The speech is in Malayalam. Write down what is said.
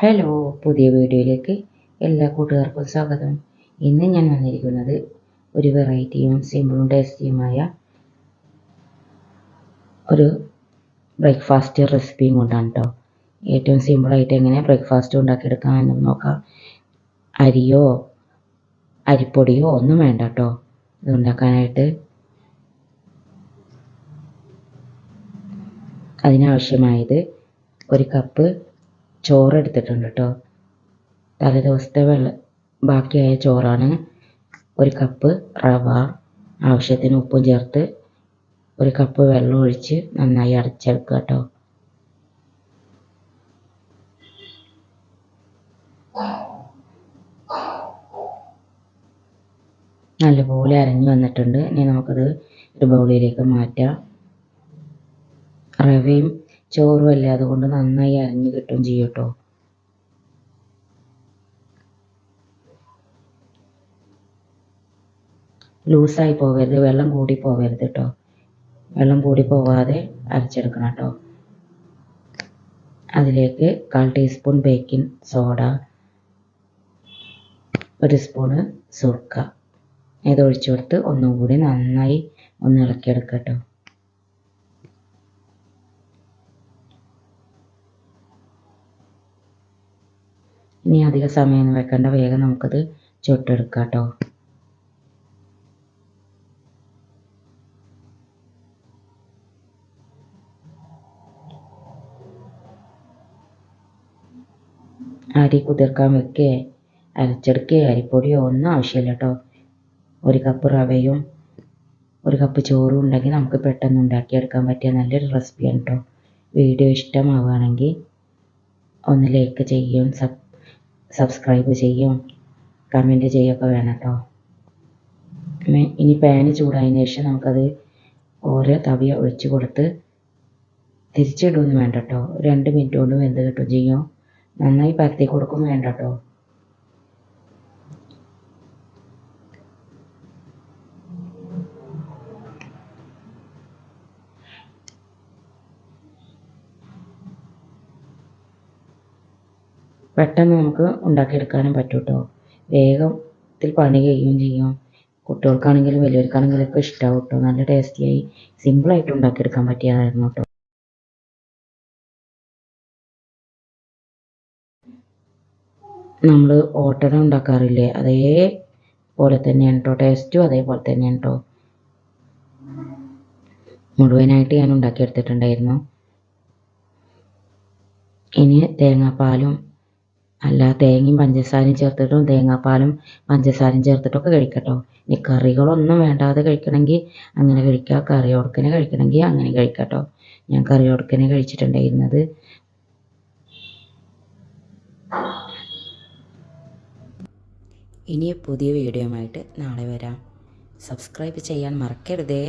ഹലോ പുതിയ വീഡിയോയിലേക്ക് എല്ലാ കൂട്ടുകാർക്കും സ്വാഗതം. ഇന്ന് ഞാൻ വന്നിരിക്കുന്നത് ഒരു വെറൈറ്റിയും സിമ്പിളും ടേസ്റ്റിയുമായ ഒരു ബ്രേക്ക്ഫാസ്റ്റ് റെസിപ്പിയും കൊണ്ടാണ് കേട്ടോ ഏറ്റവും സിമ്പിളായിട്ട് എങ്ങനെ ബ്രേക്ക്ഫാസ്റ്റ് ഉണ്ടാക്കിയെടുക്കാമെന്നും നോക്കാം. അരിയോ അരിപ്പൊടിയോ ഒന്നും വേണ്ട കേട്ടോ ഇത് ഉണ്ടാക്കാനായിട്ട് അതിനാവശ്യമായത് ഒരു കപ്പ് ചോറ് എടുത്തിട്ടുണ്ട് കേട്ടോ തലേ ദിവസത്തെ വെള്ള ബാക്കിയായ ചോറാണ് ഒരു കപ്പ് റവ ആവശ്യത്തിന് ഉപ്പും ചേർത്ത് ഒരു കപ്പ് വെള്ളം ഒഴിച്ച് നന്നായി അടച്ചെടുക്കുക കേട്ടോ നല്ലപോലെ അരഞ്ഞു വന്നിട്ടുണ്ട്. ഇനി നമുക്കത് ഒരു ബൗളിലേക്ക് മാറ്റാം. റവയും ചോറും അല്ലേ? അതുകൊണ്ട് നന്നായി അരഞ്ഞു കിട്ടും ചെയ്യും കേട്ടോ. ലൂസായി പോകരുത് വെള്ളം കൂടി പോകരുത് കേട്ടോ. വെള്ളം കൂടി പോവാതെ അരച്ചെടുക്കണം കേട്ടോ. അതിലേക്ക് കാൽ ടീസ്പൂൺ ബേക്കിംഗ് സോഡ ഒരു സ്പൂണ് സുർക്ക. ഇത് ഒഴിച്ചു കൊടുത്ത് ഒന്നും കൂടി നന്നായി ഒന്ന് ഇളക്കിയെടുക്കുക കേട്ടോ. ഇനി അധിക സമയം വെക്കേണ്ട വേഗം നമുക്കത് ചുട്ടെടുക്കാം കേട്ടോ അരി കുതിർക്കാൻ വെക്കേ അരച്ചെടുക്കേ അരിപ്പൊടിയോ ഒന്നും ആവശ്യമില്ല കേട്ടോ ഒരു കപ്പ് റവയും ഒരു കപ്പ് ചോറും ഉണ്ടെങ്കിൽ നമുക്ക് പെട്ടെന്ന് ഉണ്ടാക്കിയെടുക്കാൻ പറ്റിയ നല്ലൊരു റെസിപ്പിയാണ് കേട്ടോ വീഡിയോ ഇഷ്ടമാവുകയാണെങ്കിൽ ഒന്ന് ലൈക്ക് ചെയ്യും സബ് സബ്സ്ക്രൈബ് ചെയ്യും. കമന്റ് ചെയ്യുകയൊക്കെ വേണം കേട്ടോ ഇനി പാന് ചൂടായതിന് ശേഷം നമുക്കത് ഓരോ തവിയ ഒഴിച്ച് കൊടുത്ത് തിരിച്ചിടുകയൊന്നും വേണ്ട കേട്ടോ രണ്ട് മിനിറ്റ് കൊണ്ട് വെന്ത് കിട്ടും ചെയ്യും. നന്നായി പരത്തി കൊടുക്കും വേണ്ട കേട്ടോ പെട്ടെന്ന് നമുക്ക് ഉണ്ടാക്കിയെടുക്കാനും പറ്റും കേട്ടോ വേഗത്തിൽ പണി കഴിയുകയും ചെയ്യും. കുട്ടികൾക്കാണെങ്കിലും വലിയവർക്കാണെങ്കിലും ഒക്കെ ഇഷ്ടമാവും കേട്ടോ നല്ല ടേസ്റ്റിയായി സിമ്പിളായിട്ട് ഉണ്ടാക്കിയെടുക്കാൻ പറ്റിയതായിരുന്നു കേട്ടോ. നമ്മൾ ഓട്ടട ഉണ്ടാക്കാറില്ലേ? അതേപോലെ തന്നെയാണ് കേട്ടോ. ടേസ്റ്റും അതേപോലെ തന്നെയാണ് കേട്ടോ. മുഴുവനായിട്ട് ഞാൻ ഉണ്ടാക്കിയെടുത്തിട്ടുണ്ടായിരുന്നു. ഇനി തേങ്ങാപ്പാലും അല്ല തേങ്ങയും പഞ്ചസാരയും ചേർത്തിട്ടും തേങ്ങാപ്പാലും പഞ്ചസാരയും ചേർത്തിട്ടൊക്കെ കഴിക്കട്ടോ. ഇനി കറികളൊന്നും വേണ്ടാതെ കഴിക്കണമെങ്കിൽ അങ്ങനെ കഴിക്കുക. കറിയോടക്കനെ കഴിക്കണമെങ്കിൽ അങ്ങനെ കഴിക്കട്ടോ. ഞാൻ കറി ഉടക്കനെ കഴിച്ചിട്ടുണ്ടായിരുന്നത്. ഇനി പുതിയ വീഡിയോയുമായിട്ട് നാളെ വരാം. സബ്സ്ക്രൈബ് ചെയ്യാൻ മറക്കരുതേ.